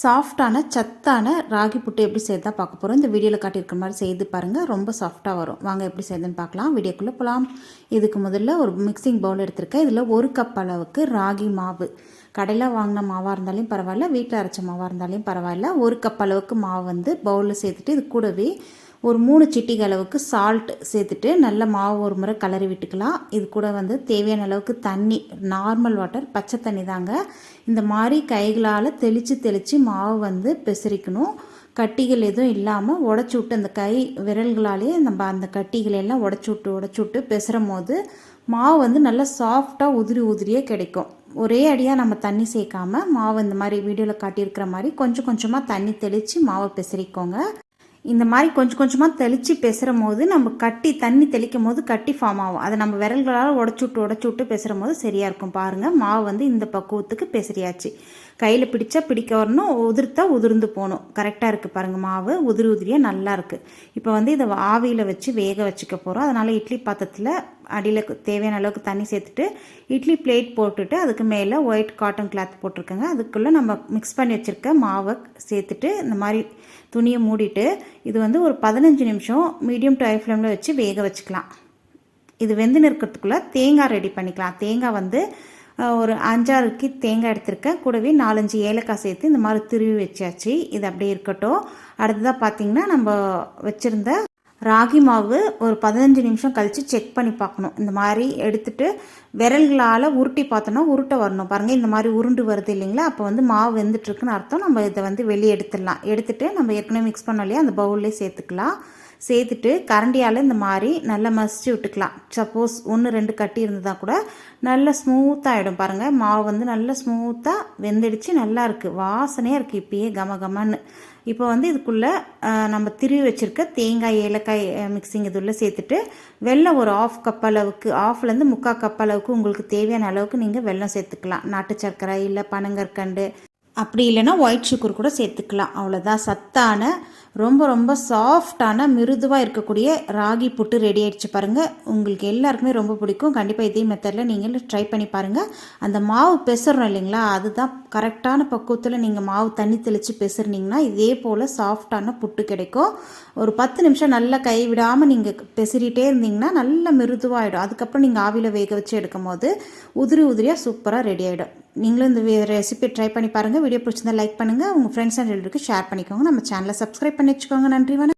சாஃப்டான சத்தான ராகி புட்டு எப்படி செய்யறதா பார்க்க போகிறோம் இந்த வீடியோவில் காட்டியிருக்க மாதிரி செய்து பாருங்கள் ரொம்ப சாஃப்டாக வரும். வாங்க எப்படி செய்யுதுன்னு பார்க்கலாம். வீடியோக்குள்ளே போகலாம் இதுக்கு முதல்ல ஒரு மிக்சிங் பவுல் எடுத்திருக்கேன். இதில் ஒரு கப் அளவுக்கு ராகி மாவு. கடையில் வாங்கின மாவாக இருந்தாலும் பரவாயில்ல. வீட்டில் அரைச்ச மாவாக இருந்தாலும் பரவாயில்ல. ஒரு கப் அளவுக்கு மாவு வந்து பவுலில் சேர்த்துட்டு இது கூடவே ஒரு மூணு சிட்டிகை அளவுக்கு சால்ட் சேர்த்துட்டு நல்ல மாவு ஒரு முறை கலரி விட்டுக்கலாம். இது கூட வந்து தேவையான அளவுக்கு தண்ணி நார்மல் வாட்டர் பச்சை தண்ணி தாங்க. இந்த மாதிரி கைகளால் தெளித்து தெளித்து மாவு வந்து பெசரிக்கணும். கட்டிகள் எதுவும் இல்லாமல் உடச்சி விட்டு அந்த கை விரல்களாலேயே நம்ம அந்த கட்டிகளை எல்லாம் உடச்சி விட்டு உடச்சி விட்டு பெசுறும் போது மாவு வந்து நல்லா சாஃப்டாக உதிரி உதிரியே கிடைக்கும். ஒரே அடியாக நம்ம தண்ணி சேர்க்காம மாவு இந்த மாதிரி வீடியோவில் காட்டியிருக்கிற மாதிரி கொஞ்சம் கொஞ்சமாக தண்ணி தெளித்து மாவை பெசரிக்கோங்க. இந்த மாதிரி கொஞ்சம் கொஞ்சமாக தெளித்து பேசுகிற போது நம்ம கட்டி தண்ணி தெளிக்கும் போது கட்டி ஃபார்ம் ஆகும். அதை நம்ம விரல்களால் உடச்சி விட்டு உடச்சி விட்டு பேசுகிற போது சரியாக இருக்கும். பாருங்கள் மாவு வந்து இந்த பக்குவத்துக்கு பேசுறியாச்சு. கையில் பிடிச்சா பிடிக்க வரணும் உதிர்த்தா உதிர்ந்து போகணும். கரெக்டாக இருக்குது பாருங்கள் மாவு உதிரி உதிரியாக நல்லா இருக்குது இப்போ வந்து இதை ஆவியில் வச்சு வேக வச்சுக்க போகிறோம் அதனால் இட்லி பாத்திரத்தில் அடியில் தேவையான அளவுக்கு தண்ணி சேர்த்துட்டு இட்லி பிளேட் போட்டுட்டு அதுக்கு மேலே ஒயிட் காட்டன் கிளாத் போட்டிருக்கேங்க. அதுக்குள்ளே நம்ம மிக்ஸ் பண்ணி வச்சுருக்க மாவை சேர்த்துட்டு இந்த மாதிரி துணியை மூடிட்டு இது வந்து ஒரு பதினஞ்சு நிமிஷம் மீடியம் டு ஹை ஃப்ளேமில் வச்சு வேக வச்சுக்கலாம். இது வெந்து நிற்கிறதுக்குள்ளே தேங்காய் ரெடி பண்ணிக்கலாம். தேங்காய் வந்து ஒரு அஞ்சாறுக்கு தேங்காய் எடுத்திருக்கேன். கூடவே நாலஞ்சு ஏலக்காய் சேர்த்து இந்த மாதிரி திருவி வச்சாச்சு. இது அப்படியே இருக்கட்டும். அடுத்ததாக பார்த்தீங்கன்னா நம்ம வச்சுருந்த ராகி மாவு ஒரு பதினஞ்சு நிமிஷம் கழித்து செக் பண்ணி பார்க்கணும். இந்த மாதிரி எடுத்துட்டு விரல்களால் உருட்டி பார்த்தோன்னா உருட்ட வரணும். பாருங்கள் இந்த மாதிரி உருண்டு வருது இல்லைங்களா? அப்போ வந்து மாவு வெந்துட்டுருக்குன்னு அர்த்தம். நம்ம இதை வந்து வெளியே எடுத்துடலாம். எடுத்துகிட்டு நம்ம ஏற்கனவே மிக்ஸ் பண்ணோம் இல்லையா? அந்த பவுல்லே சேர்த்துக்கலாம். சேர்த்துட்டு கரண்டியால் இந்த மாதிரி நல்லா மசிச்சு விட்டுக்கலாம். சப்போஸ் ஒன்று ரெண்டு கட்டி இருந்ததாக கூட நல்லா ஸ்மூத்தாகிடும் பாருங்கள் மாவு வந்து நல்லா ஸ்மூத்தாக வெந்தடிச்சு நல்லா இருக்குது வாசனையாக இருக்குது இப்பயே கம கமன்னு இப்போ வந்து இதுக்குள்ளே நம்ம திருவி வச்சுருக்க தேங்காய் ஏலக்காய் மிக்சிங் இதுள்ள சேர்த்துட்டு வெள்ளம் ஒரு ஆஃப் கப் அளவுக்கு ஆஃப்லேருந்து முக்கால் கப் அளவுக்கு உங்களுக்கு தேவையான அளவுக்கு நீங்கள் வெள்ளம் சேர்த்துக்கலாம். நாட்டு சர்க்கரை இல்லை பனங்கற்கண்டு. அப்படி இல்லைன்னா ஒயிட் சுகர் கூட சேர்த்துக்கலாம். அவ்வளோதான் சத்தான ரொம்ப ரொம்ப சாஃப்டான மிருதுவாக இருக்கக்கூடிய ராகி புட்டு ரெடி ஆகிடுச்சு பாருங்கள் உங்களுக்கு எல்லாருக்குமே ரொம்ப பிடிக்கும். கண்டிப்பாக இதே மெத்தடில் நீங்கள் ட்ரை பண்ணி பாருங்கள் அந்த மாவு பெசறோம் இல்லைங்களா? அதுதான் கரெக்டான பக்குவத்தில் நீங்கள் மாவு தண்ணி தெளித்து பெசுறினீங்கன்னா இதே போல் சாஃப்டான புட்டு கிடைக்கும். ஒரு பத்து நிமிஷம் நல்லா கை விடாமல் நீங்கள் பெசறிட்டே இருந்தீங்கன்னா நல்லா மிருதுவாகிடும் அதுக்கப்புறம் நீங்கள் ஆவியில் வேக வச்சு எடுக்கும் போது உதிரி உதிரியாக சூப்பராக ரெடி ஆகிடும் நீங்களும் இந்த ரெசிபி ட்ரை பண்ணி பாருங்கள் வீடியோ பிடிச்சிருந்தா லைக் பண்ணுங்கள் உங்கள் ஃப்ரெண்ட்ஸ் அண்ட் ரிலேட்டிவ்க்கு ஷேர் பண்ணிக்கோங்க. நம்ம சேனலை சப்ஸ்கிரைப் பண்ணி வச்சுக்கோங்க. நன்றி வணக்கம்.